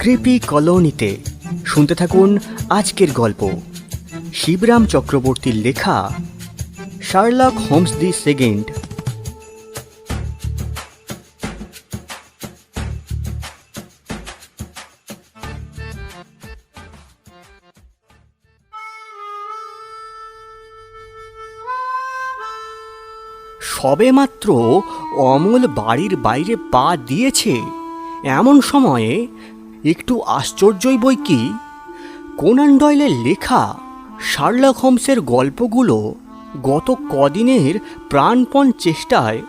Creepy কলোনিতে শুনতে থাকুন আজকের গল্প। শিবরাম চক্রবর্তীর লেখা শার্লক হোমস দি সেকেন্ড। সবেমাত্র অমল বাড়ির বাইরে পা দিয়েছে, এমন সময়ে একটু আশ্চর্যই বই কি? কোনান ডয়েলের লেখা শার্লক হোমসের গল্পগুলো গত কদিনের প্রাণপণ চেষ্টায়,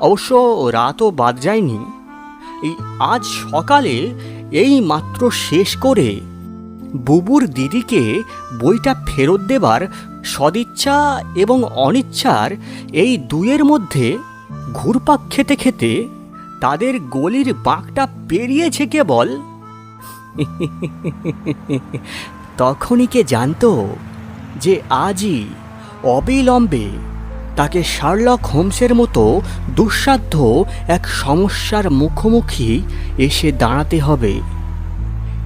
অবশ্য রাতও বাদ যায়নি। এই আজ সকালে এই মাত্র শেষ করে বুবুর দিদিকে বইটা ফেরত দেবার সদিচ্ছা এবং অনিচ্ছার এই দুয়ের মধ্যে ঘুরপাক খেতে খেতে তাদের গলির বাঁকটা পেরিয়েছে কেবল তখনই কে জানতো যে আজই অবিলম্বে তাকে শার্লক হোমসের মতো দুঃসাধ্য এক সমস্যার মুখোমুখি এসে দাঁড়াতে হবে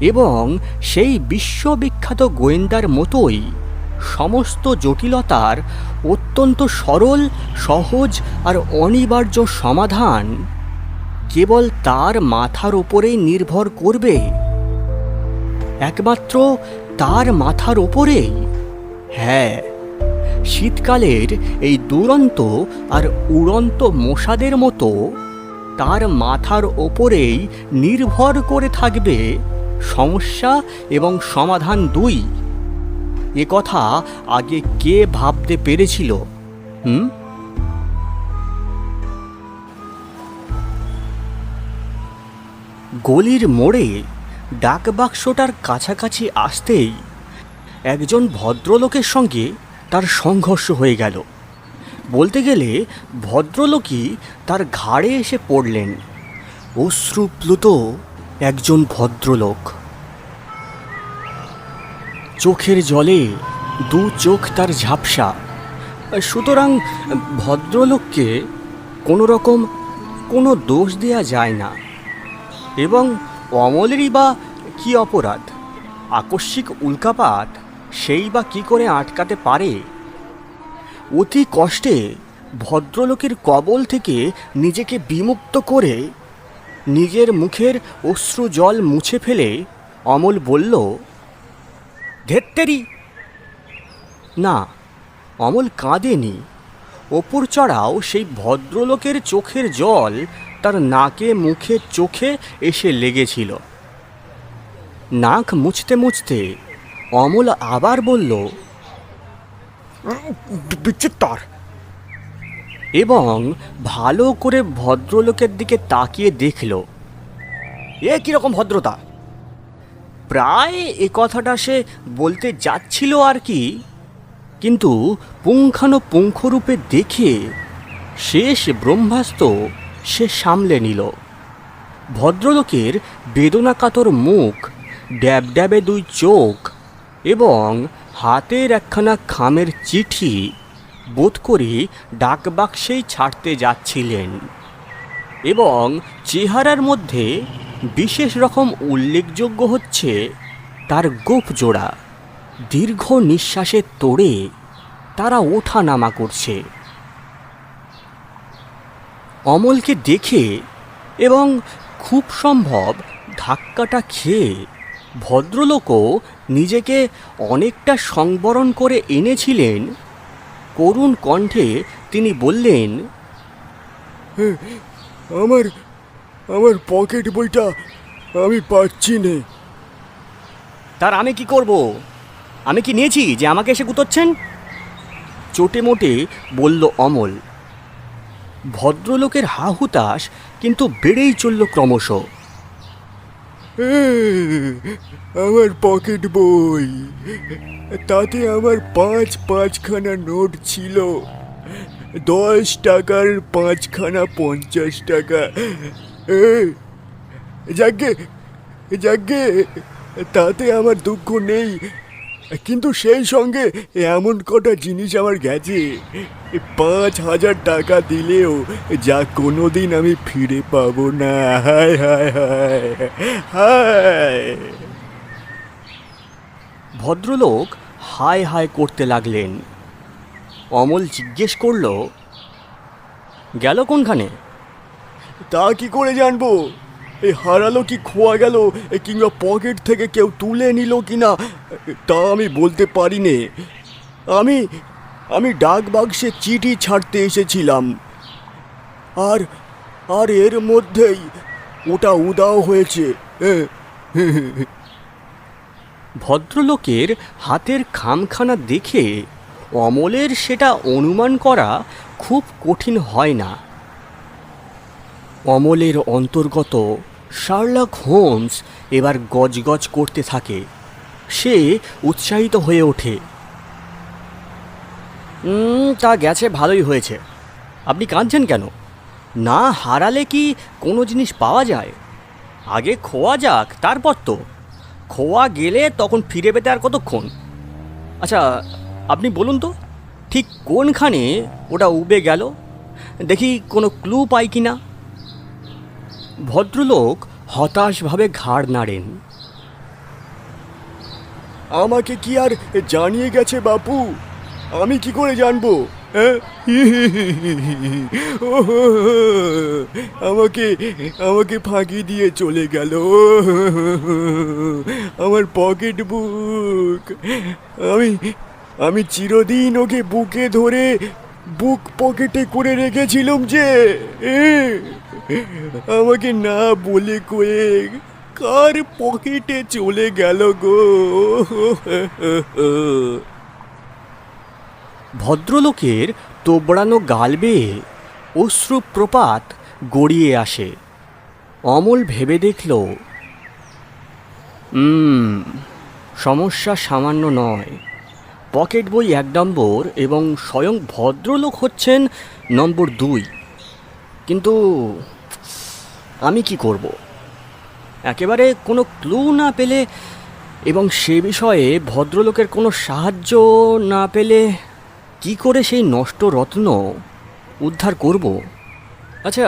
এবং সেই বিশ্ববিখ্যাত গোয়েন্দার মতোই সমস্ত জটিলতার অত্যন্ত সরল, সহজ আর অনিবার্য সমাধান কেবল তার মাথার ওপরেই নির্ভর করবে একমাত্র তার মাথার ওপরেই। হ্যাঁ শীতকালের এই দুরন্ত আর উড়ন্ত মশাদের মতো তার মাথার ওপরেই নির্ভর করে থাকবে সমস্যা এবং সমাধান দুই। এ কথা আগে কে ভাবতে পেরেছিল? হুম? গলির মোড়ে ডাকবাক্সটার কাছাকাছি আসতেই একজন ভদ্রলোকের সঙ্গে তার সংঘর্ষ হয়ে গেল। বলতে গেলে ভদ্রলোকই তার ঘাড়ে এসে পড়লেন। অশ্রুপ্লুত একজন ভদ্রলোক। চোখের জলে দু চোখ তার ঝাপসা। সুতরাং ভদ্রলোককে কোনো রকম কোনো দোষ দেয়া যায় না। এবং অমলেরই বা কি অপরাধ? আকস্মিক উল্কাপাত, সেই বা কি করে আটকাতে পারে? অতি কষ্টে ভদ্রলোকের কবল থেকে নিজেকে বিমুক্ত করে নিজের মুখের অশ্রু জল মুছে ফেলে অমল বলল, ধেত্তেরি! না, অমল কাঁদেনি। ওপর চড়াও সেই ভদ্রলোকের চোখের জল তার নাকে মুখে চোখে এসে লেগেছিল। নাক মুছতে মুছতে অমল আবার বলল বিচিত্তর। এবং ভালো করে ভদ্রলোকের দিকে তাকিয়ে দেখল এ কীরকম ভদ্রতা? প্রায় এ কথাটা সে বলতে যাচ্ছিল আর কি কিন্তু পুঙ্খানুপুঙ্খরূপে দেখে শেষ ব্রহ্মাস্ত সে সামলে নিল। ভদ্রলোকের বেদনাকাতর মুখ, ড্যাব ড্যাবে দুই চোখ এবং হাতের একখানা খামের চিঠি বোধ করি ডাকবাক্সেই ছাড়তে যাচ্ছিলেন এবং চেহারার মধ্যে বিশেষ রকম উল্লেখযোগ্য হচ্ছে তার গোপ জোড়া। দীর্ঘ নিঃশ্বাসের তোড়ে তারা ওঠা নামা করছে। অমলকে দেখে এবং খুব সম্ভব ধাক্কাটা খেয়ে ভদ্রলোকও নিজেকে অনেকটা সংবরণ করে এনেছিলেন। করুণ কণ্ঠে তিনি বললেন আমার আমার পকেট বইটা আমি পাচ্ছি নে। তার আমি কি করব? আমি কি নিয়েছি যে আমাকে এসে গুতোচ্ছেন? চোটে মোটে বলল অমল ভদ্রলোকের হা হুতাশ কিন্তু বেড়েই চলল ক্রমশ। আমার পকেট বই। তাতে আমার পাঁচ পাঁচখানা নোট ছিল। দশ টাকার পাঁচখানা পঞ্চাশ টাকা। যাকে যাকে তাতে আমার দুঃখ নেই। কিন্তু সেই সঙ্গে এমন কটা জিনিস আমার গেছে। পাঁচ হাজার টাকা দিলেও যা কোনো দিন আমি ফিরে পাবো না। হায় হায় হায় হায়। ভদ্রলোক হায় হায় করতে লাগলেন। অমল জিজ্ঞেস করল গেল কোনখানে? তা কি করে জানব? এই হারালো কি খোয়া গেল? কিংবা পকেট থেকে কেউ তুলে নিল কি না তা আমি বলতে পারি নে আমি আমি ডাক বাক্সে চিঠি ছাড়তে এসেছিলাম। আর আর এর মধ্যেই ওটা উদাও হয়েছে। ভদ্রলোকের হাতের খামখানা দেখে অমলের সেটা অনুমান করা খুব কঠিন হয় না। অমলের অন্তর্গত শার্লক হোমস এবার গজগজ করতে থাকে। সে উৎসাহিত হয়ে ওঠে। তা গেছে, ভালোই হয়েছে। আপনি কাঁদছেন কেন? না হারালে কি কোনো জিনিস পাওয়া যায়? আগে খোয়া যাক, তারপর তো। খোয়া গেলে তখন ফিরে পেতে আর কতক্ষণ? আচ্ছা আপনি বলুন তো, ঠিক কোনখানে ওটা উবে গেল? দেখি কোনো ক্লু পাই কি না ভদ্রলোক হতাশভাবে ঘাড় নাড়েন। আমাকে কি আর জানিয়ে গেছে বাপু? আমি কি করে জানব? হ্যাঁ? আমাকে আমাকে ফাঁকি দিয়ে চলে গেল। আমার পকেট বুক। আমি আমি চিরদিন ওকে বুকে ধরে বুক পকেটে করে রেখেছিলাম যে আমাকে না বলে কয়ে কার পকেটে চলে গেল গো? ভদ্রলোকের তোবড়ানো গাল বেয়ে অশ্রুপ্রপাত গড়িয়ে আসে। অমল ভেবে দেখল সমস্যা সামান্য নয়। পকেট বই এক নম্বর এবং স্বয়ং ভদ্রলোক হচ্ছেন নম্বর দুই। কিন্তু আমি কি করব? একেবারে কোনো ক্লু না পেলে এবং সে বিষয়ে ভদ্রলোকের কোনো সাহায্য না পেলে কি করে সেই নষ্ট রত্ন উদ্ধার করব? আচ্ছা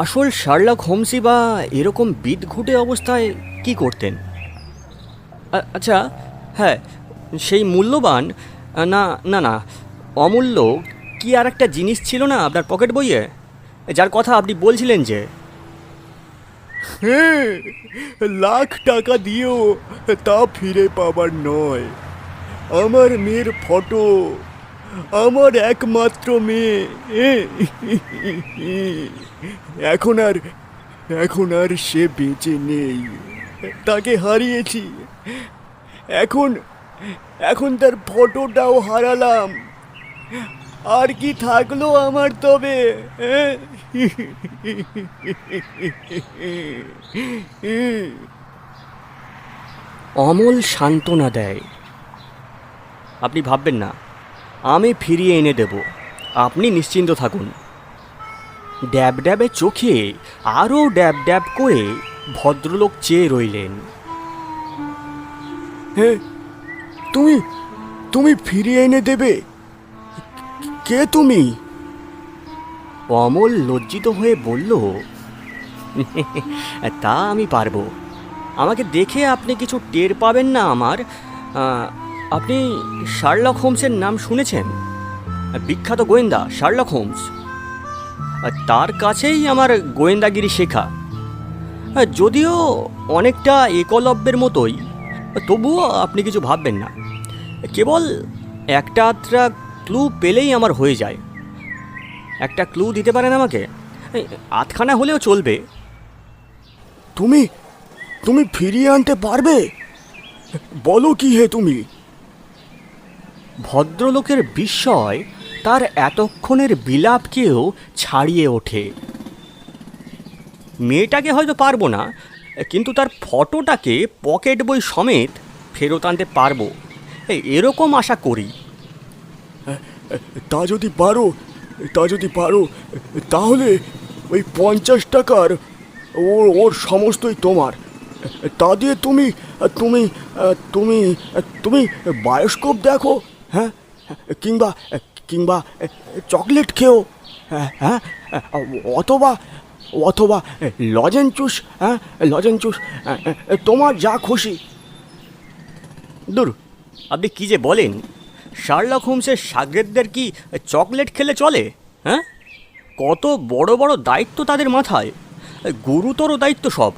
আসল শার্লক হোমসি বা এরকম বিদঘুটে অবস্থায় কি করতেন? আচ্ছা হ্যাঁ সেই মূল্যবান, না না না, অমূল্য কি আর একটা জিনিস ছিল না আপনার পকেট বইয়ে? যার কথা আপনি বলছিলেন যে। হ্যাঁ লাখ টাকা দিয়েও তা ফিরে পাবার নয়। আমার মেয়ের ফটো, আমার একমাত্র মেয়ে। এখন আর এখন আর সে বেঁচে নেই। তাকে হারিয়েছি। এখন এখন তার ফটোটাও হারালাম। আর কি থাকল আমার তবে? অমল সান্ত্বনা দেয়। আপনি ভাববেন না, আমি ফিরিয়ে এনে দেব। আপনি নিশ্চিন্ত থাকুন। ড্যাব ড্যাবে চোখে আরও ড্যাব ড্যাব করে ভদ্রলোক চেয়ে রইলেন। হ্যাঁ তুমি তুমি ফিরিয়ে এনে দেবে? কে তুমি? অমল লজ্জিত হয়ে বলল, তা আমি পারব। আমাকে দেখে আপনি কিছু টের পাবেন না আমার। আপনি শার্লক হোমসের নাম শুনেছেন? বিখ্যাত গোয়েন্দা, শার্লক হোমস। তার কাছেই আমার গোয়েন্দাগিরি শেখা। যদিও অনেকটা একলব্যের মতোই, তবুও আপনি কিছু ভাববেন না। কেবল একটা আধটা ক্লু পেলেই আমার হয়ে যায়। একটা ক্লু দিতে পারেন আমাকে? আধখানা হলেও চলবে। তুমি তুমি ফিরিয়ে আনতে পারবে? বলো কি হে তুমি? ভদ্রলোকের বিস্ময় তার এতক্ষণের বিলাপকেও ছাড়িয়ে ওঠে। মেয়েটাকে হয়তো পারব না কিন্তু তার ফটোটাকে পকেট বই সমেত ফেরত আনতে পারব। এরকম আশা করি। তা যদি পারো, তা যদি পারো, তাহলে ওই পঞ্চাশ টাকার ওর ওর সমস্তই তোমার। তা দিয়ে তুমি তুমি তুমি তুমি বায়োস্কোপ দেখো হ্যাঁ? কিংবা কিংবা চকলেট খেও হ্যাঁ হ্যাঁ? অথবা অথবা লজেন চুস হ্যাঁ? লজেন চুস তোমার যা খুশি। দূর, আপনি কি যে বলেন শার্লক হোমসের সাগরেদদের কি চকলেট খেলে চলে? হ্যাঁ? কত বড় বড় দায়িত্ব তাদের মাথায়। গুরুতর দায়িত্ব সব।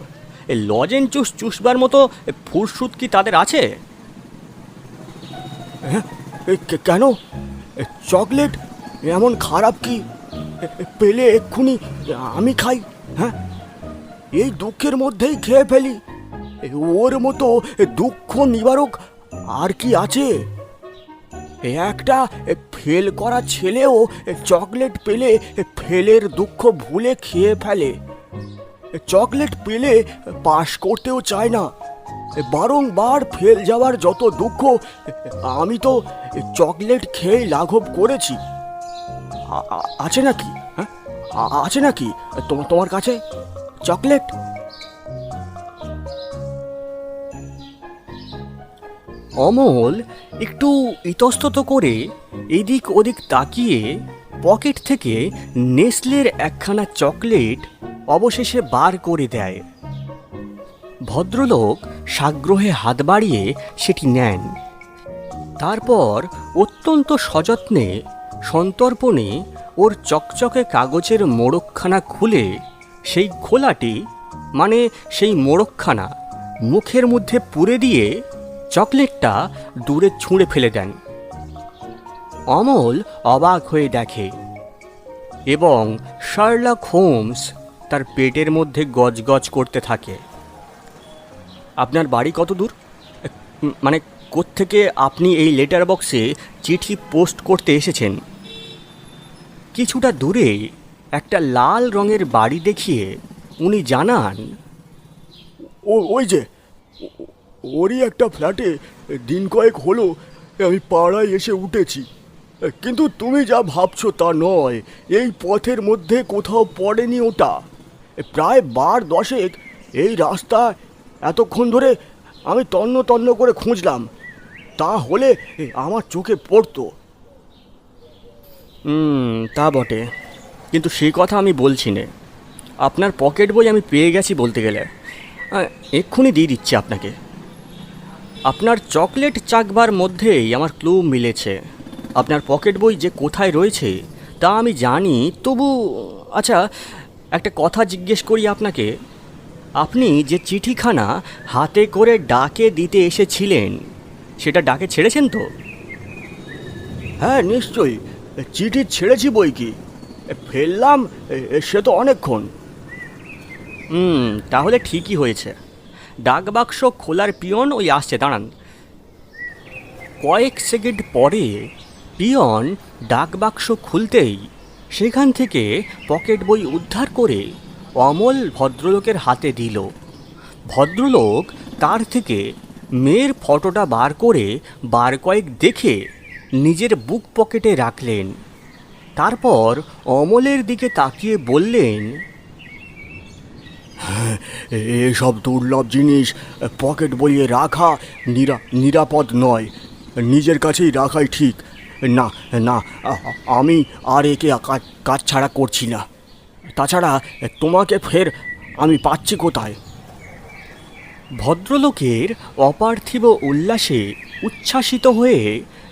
লজেন চুস চুষবার মতো ফুরসুত কি তাদের আছে? কে- কেন? চকলেট? এমন খারাপ কি? পেলে এক্ষুনি আমি খাই হ্যাঁ? এই দুঃখের মধ্যেই খেয়ে ফেলি। ওর মতো দুঃখ নিবারক আর কি আছে? একটা ফেল করা ছেলেও চকলেট পেলে ফেলের দুঃখ ভুলে খেয়ে ফেলে। চকলেট পেলে পাশ করতেও চায় না। বারংবার ফেল যাওয়ার যত দুঃখ, আমি তো চকলেট খেয়ে লাঘব করেছি। আছে নাকি? হ্যাঁ? আছে নাকি? তোমার তোমার কাছে? চকলেট? অমল একটু ইতস্তত করে এদিক ওদিক তাকিয়ে পকেট থেকে নেসলের একখানা চকলেট অবশেষে বার করে দেয়। ভদ্রলোক সাগ্রহে হাত বাড়িয়ে সেটি নেন। তারপর অত্যন্ত সযত্নে সন্তর্পণে ওর চকচকে কাগজের মোড়কখানা খুলে সেই খোলাটি মানে সেই মোড়কখানা, মুখের মধ্যে পুরে দিয়ে চকলেটটা দূরে ছুঁড়ে ফেলে দেন। অমল অবাক হয়ে দেখে এবং শার্লক হোমস তার পেটের মধ্যে গজগজ করতে থাকে। আপনার বাড়ি কত দূর? মানে কোত্থেকে আপনি এই লেটার বক্সে চিঠি পোস্ট করতে এসেছেন? কিছুটা দূরে একটা লাল রঙের বাড়ি দেখিয়ে উনি জানান, ও, ওই যে ওরই একটা ফ্ল্যাটে দিন কয়েক হলো, আমি পাড়ায় এসে উঠেছি। কিন্তু তুমি যা ভাবছ তা নয়, এই পথের মধ্যে কোথাও পড়েনি ওটা। প্রায় বার দশেক এই রাস্তা এতক্ষণ ধরে আমি তন্ন তন্ন করে খুঁজলাম, তা হলে আমার চোখে পড়তো। হুম, তা বটে। কিন্তু সেই কথা আমি বলছি না। আপনার পকেট বই আমি পেয়ে গেছি বলতে গেলে। এক্ষুনি দিয়ে দিচ্ছি আপনাকে। আপনার চকলেট চাকবার মধ্যেই আমার ক্লু মিলেছে। আপনার পকেট বই যে কোথায় রয়েছে তা আমি জানি তবু আচ্ছা একটা কথা জিজ্ঞেস করি আপনাকে। আপনি যে চিঠিখানা হাতে করে ডাকে দিতে এসেছিলেন সেটা ডাকে ছেড়েছেন তো? হ্যাঁ নিশ্চয়ই। চিঠি ছেড়েছি বই কি? ফেললাম সে তো অনেকক্ষণ। হুম তাহলে ঠিকই হয়েছে। ডাক বাক্স খোলার পিয়ন ওই আসছে, দাঁড়ান। কয়েক সেকেন্ড পরে পিয়ন ডাক বাক্স খুলতেই সেখান থেকে পকেট বই উদ্ধার করে অমল ভদ্রলোকের হাতে দিল। ভদ্রলোক তার থেকে মেয়ের ফটোটা বার করে বার কয়েক দেখে নিজের বুক পকেটে রাখলেন। তারপর অমলের দিকে তাকিয়ে বললেন এসব দুর্লভ জিনিস পকেট বইয়ে রাখা নিরা নিরাপদ নয়। নিজের কাছেই রাখাই ঠিক। না না, আমি আর একে কাজ ছাড়া করছি না। তাছাড়া তোমাকে ফের আমি পাচ্ছি কোথায়? ভদ্রলোকের অপার্থিব উল্লাসে উচ্ছ্বাসিত হয়ে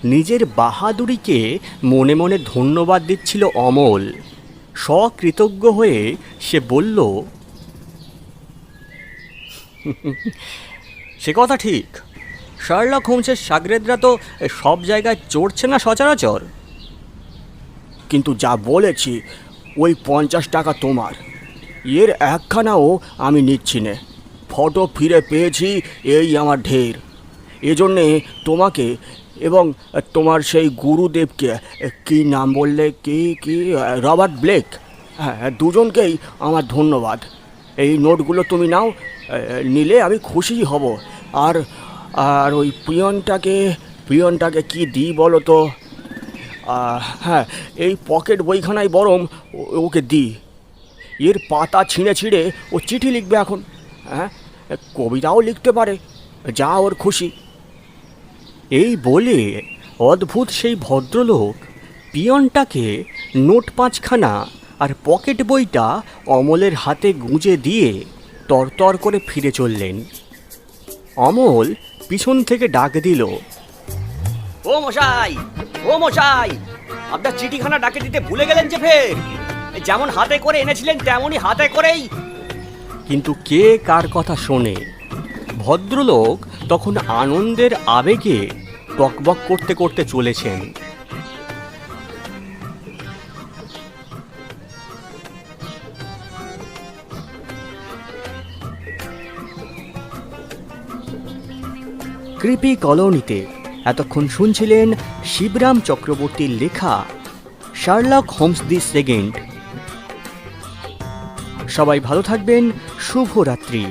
নিজের বাহাদুরিকে মনে মনে ধন্যবাদ দিচ্ছিল অমল। স্বকৃতজ্ঞ হয়ে সে বলল সে কথা ঠিক। শার্লক হোমসের সাগরেদরা তো সব জায়গায় চড়ছে না সচরাচর। কিন্তু যা বলেছি, ওই পঞ্চাশ টাকা তোমার। এর একখানাও আমি নিচ্ছি নে। ফটো ফিরে পেয়েছি এই আমার ঢের। এজন্যে তোমাকে এবং তোমার সেই গুরুদেবকে, কি নাম বললে, কি কি, রবার্ট ব্লেক? হ্যাঁ দুজনকেই আমার ধন্যবাদ। এই নোটগুলো তুমি নাও নিলে আমি খুশি হব। আর আর ওই পিয়নটাকে পিয়নটাকে কি দিই বলো তো? হ্যাঁ এই পকেট বইখানায় বরং ওকে দিই। এর পাতা ছিঁড়ে ছিঁড়ে ও চিঠি লিখবে এখন। হ্যাঁ কবিতাও লিখতে পারে, যা ওর খুশি। এই বলে অদ্ভুত সেই ভদ্রলোক পিয়নটাকে নোট পাঁচখানা আর পকেট বইটা অমলের হাতে গুঁজে দিয়ে তরতর করে ফিরে চললেন। অমল পিছন থেকে ডাক দিল, ও মশাই ও মশাই, আপনার চিঠিখানা ডাকে দিতে ভুলে গেলেন যে ফের? যেমন হাতে করে এনেছিলেন, তেমনই হাতে করেই? কিন্তু কে কার কথা শোনে? ভদ্রলোক তখন আনন্দের আবেগে টকবক করতে করতে চলেছেন। কৃপি কলোনিতে এতক্ষণ শুনছিলেন শিবরাম চক্রবর্তীর লেখা শার্লক হোমস দি সেকেন্ড। সবাই ভালো থাকবেন, শুভরাত্রি।